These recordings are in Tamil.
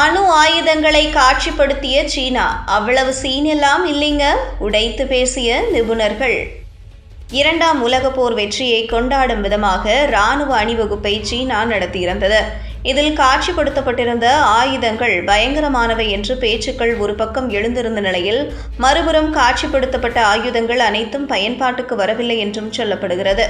அணு ஆயுதங்களை காட்சிப்படுத்திய சீனா. அவ்வளவு சீன் எல்லாம் இல்லைங்க உடைத்து பேசிய நிபுணர்கள். இரண்டாம் உலகப் போர் வெற்றியை கொண்டாடும் விதமாக இராணுவ அணிவகுப்பை சீனா நடத்தியிருந்தது. இதில் காட்சிப்படுத்தப்பட்டிருந்த ஆயுதங்கள் பயங்கரமானவை என்று பேச்சுக்கள் ஒரு பக்கம் எழுந்திருந்த நிலையில் மறுபுறம் காட்சிப்படுத்தப்பட்ட ஆயுதங்கள் அனைத்தும் பயன்பாட்டுக்கு வரவில்லை என்றும் சொல்லப்படுகிறது.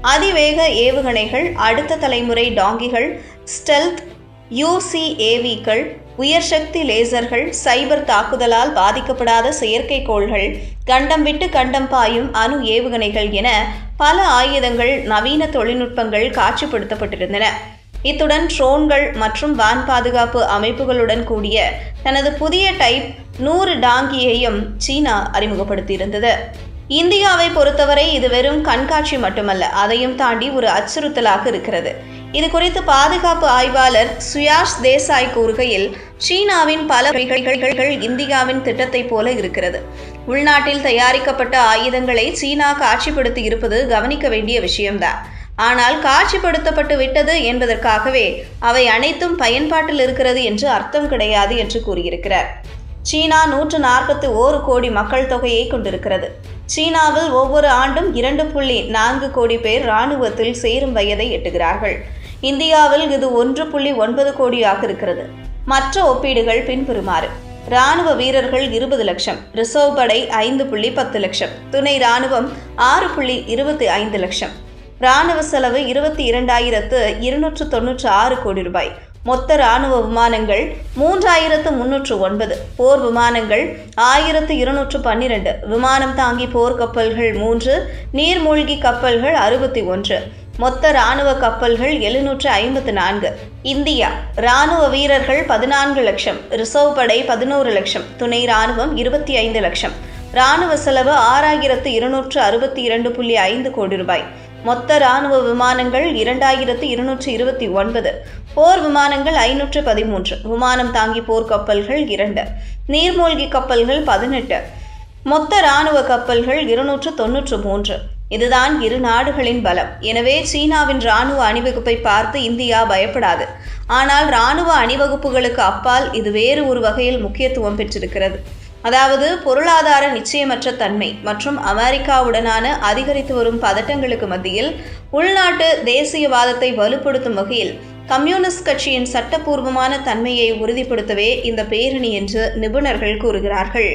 அதிவேக ஏவுகணைகள் அடுத்த தலைமுறை டாங்கிகள் ஸ்டெல்த் யூசிஏவிக்கள் உயர்சக்தி லேசர்கள் சைபர் தாக்குதலால் பாதிக்கப்படாத செயற்கைக்கோள்கள் கண்டம் விட்டு கண்டம் பாயும் அணு ஏவுகணைகள் என பல ஆயுதங்கள் நவீன தொழில்நுட்பங்கள் காட்சிப்படுத்தப்பட்டிருந்தன. இத்துடன் ட்ரோன்கள் மற்றும் வான் பாதுகாப்பு அமைப்புகளுடன் கூடிய தனது புதிய டைப் நூறு டாங்கியையும் சீனா அறிமுகப்படுத்தியிருந்தது. இந்தியாவை பொறுத்தவரை இது வெறும் கண்காட்சி மட்டுமல்ல அதையும் தாண்டி ஒரு அச்சுறுத்தலாக இருக்கிறது. இது குறித்து பாதுகாப்பு ஆய்வாளர் சுயாஷ் தேசாய் கூறுகையில் சீனாவின் பல வகைகள் இந்தியாவின் திட்டத்தைப் போல இருக்கிறது. உள்நாட்டில் தயாரிக்கப்பட்ட ஆயுதங்களை சீனா காட்சிப்படுத்தி இருப்பது கவனிக்க வேண்டிய விஷயம்தான். ஆனால் காட்சிப்படுத்தப்பட்டு விட்டது என்பதற்காகவே அவை அனைத்தும் பயன்பாட்டில் இருக்கிறது என்று அர்த்தம் கிடையாது என்று கூறியிருக்கிறார். சீனா நூற்று நாற்பத்தி ஓரு கோடி மக்கள் தொகையை கொண்டிருக்கிறது. சீனாவில் ஒவ்வொரு ஆண்டும் இரண்டு புள்ளி நான்கு கோடி பேர் இராணுவத்தில் சேரும் வயதை எட்டுகிறார்கள். இந்தியாவில் இது ஒன்று புள்ளி ஒன்பது கோடியாக இருக்கிறது. மற்ற ஒப்பீடுகள் பின்வருமாறு. ராணுவ வீரர்கள் இருபது லட்சம் ரிசர்வ் படை ஐந்து புள்ளி பத்து லட்சம் துணை ராணுவம் ஆறு புள்ளி இருபத்தி ஐந்து லட்சம். ராணுவ செலவு இருபத்தி இரண்டாயிரத்து இருநூற்று தொன்னூற்று ஆறு கோடி ரூபாய். மொத்த ராணுவ விமானங்கள் மூன்றாயிரத்து முன்னூற்று ஒன்பது போர் விமானங்கள் ஆயிரத்து இருநூற்று பன்னிரண்டு விமானம் தாங்கி போர்க்கப்பல்கள் மூன்று நீர்மூழ்கி கப்பல்கள் அறுபத்தி ஒன்று மொத்த ராணுவ கப்பல்கள் எழுநூற்று ஐம்பத்து நான்கு. இந்தியா ராணுவ வீரர்கள் பதினான்கு லட்சம் ரிசர்வ் படை பதினோரு லட்சம் துணை ராணுவம் இருபத்தி ஐந்து லட்சம். ராணுவ செலவு ஆறாயிரத்து இருநூற்று அறுபத்தி இரண்டு புள்ளி ஐந்து கோடி ரூபாய். மொத்த ராணுவ விமானங்கள் இரண்டாயிரத்து இருநூற்று இருபத்தி ஒன்பது. போர் விமானங்கள் ஐநூற்று பதிமூன்று. விமானம் தாங்கி போர் கப்பல்கள் இரண்டு. நீர்மூழ்கி கப்பல்கள் பதினெட்டு. மொத்த ராணுவ கப்பல்கள் இருநூற்று தொன்னூற்று மூன்று. இதுதான் இரு நாடுகளின் பலம். எனவே சீனாவின் ராணுவ அணிவகுப்பை பார்த்து இந்தியா பயப்படாது. ஆனால் ராணுவ அணிவகுப்புகளுக்கு அப்பால் இது வேறு ஒரு வகையில் முக்கியத்துவம் பெற்றிருக்கிறது. அதாவது பொருளாதார நிச்சயமற்ற தன்மை மற்றும் அமெரிக்காவுடனான அதிகரித்து வரும் பதட்டங்களுக்கு மத்தியில் உள்நாட்டு தேசியவாதத்தை வலுப்படுத்தும் வகையில் கம்யூனிஸ்ட் கட்சியின் சட்டப்பூர்வமான தன்மையை உறுதிப்படுத்தவே இந்த பேரணி என்று நிபுணர்கள் கூறுகிறார்கள்.